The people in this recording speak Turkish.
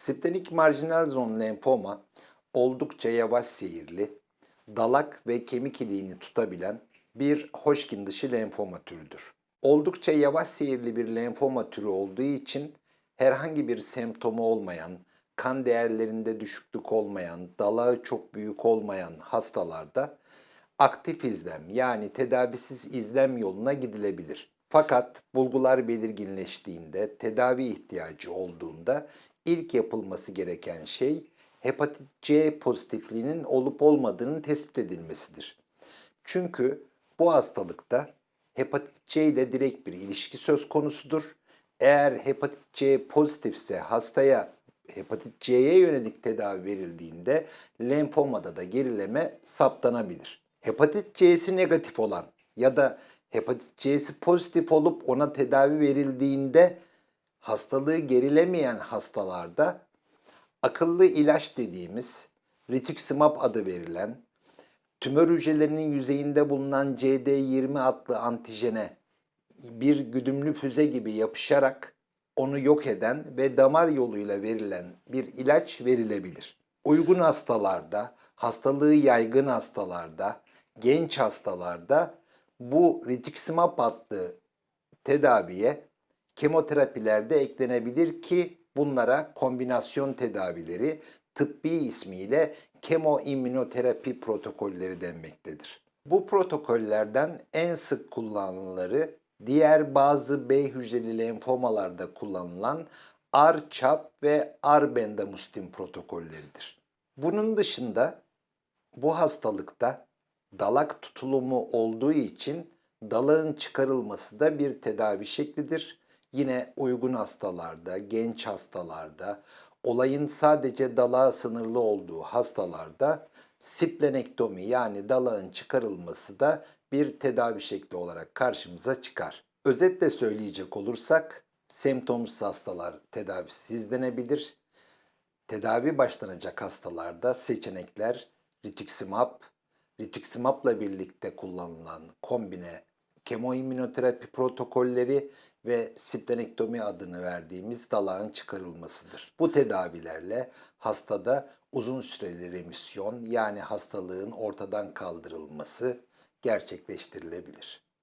Splenik marjinal zon lenfoma oldukça yavaş seyirli, dalak ve kemik iliğini tutabilen bir Hodgkin dışı lenfoma türüdür. Oldukça yavaş seyirli bir lenfoma türü olduğu için herhangi bir semptomu olmayan, kan değerlerinde düşüklük olmayan, dalağı çok büyük olmayan hastalarda aktif izlem yani tedavisiz izlem yoluna gidilebilir. Fakat bulgular belirginleştiğinde, tedavi ihtiyacı olduğunda ilk yapılması gereken şey hepatit C pozitifliğinin olup olmadığının tespit edilmesidir. Çünkü bu hastalıkta hepatit C ile direkt bir ilişki söz konusudur. Eğer hepatit C pozitifse hastaya hepatit C'ye yönelik tedavi verildiğinde lenfomada da gerileme saptanabilir. Hepatit C'si negatif olan ya da hepatit C'si pozitif olup ona tedavi verildiğinde hastalığı gerilemeyen hastalarda akıllı ilaç dediğimiz rituximab adı verilen tümör hücrelerinin yüzeyinde bulunan CD20 adlı antijene bir güdümlü füze gibi yapışarak onu yok eden ve damar yoluyla verilen bir ilaç verilebilir. Uygun hastalarda, hastalığı yaygın hastalarda, genç hastalarda bu rituximab adlı tedaviye kemoterapilerde eklenebilir ki bunlara kombinasyon tedavileri tıbbi ismiyle kemoimmünoterapi protokolleri denmektedir. Bu protokollerden en sık kullanılanları diğer bazı B hücreli lenfomalarda kullanılan R-CHOP ve R-bendamustin protokolleridir. Bunun dışında bu hastalıkta dalak tutulumu olduğu için dalağın çıkarılması da bir tedavi şeklidir. Yine uygun hastalarda, genç hastalarda, olayın sadece dalağa sınırlı olduğu hastalarda splenektomi yani dalağın çıkarılması da bir tedavi şekli olarak karşımıza çıkar. Özetle söyleyecek olursak semptomsuz hastalar tedavisiz izlenebilir. Tedavi başlanacak hastalarda seçenekler rituximab, rituximabla birlikte kullanılan kombine kemoimmünoterapi protokolleri ve splenektomi adını verdiğimiz dalağın çıkarılmasıdır. Bu tedavilerle hastada uzun süreli remisyon yani hastalığın ortadan kaldırılması gerçekleştirilebilir.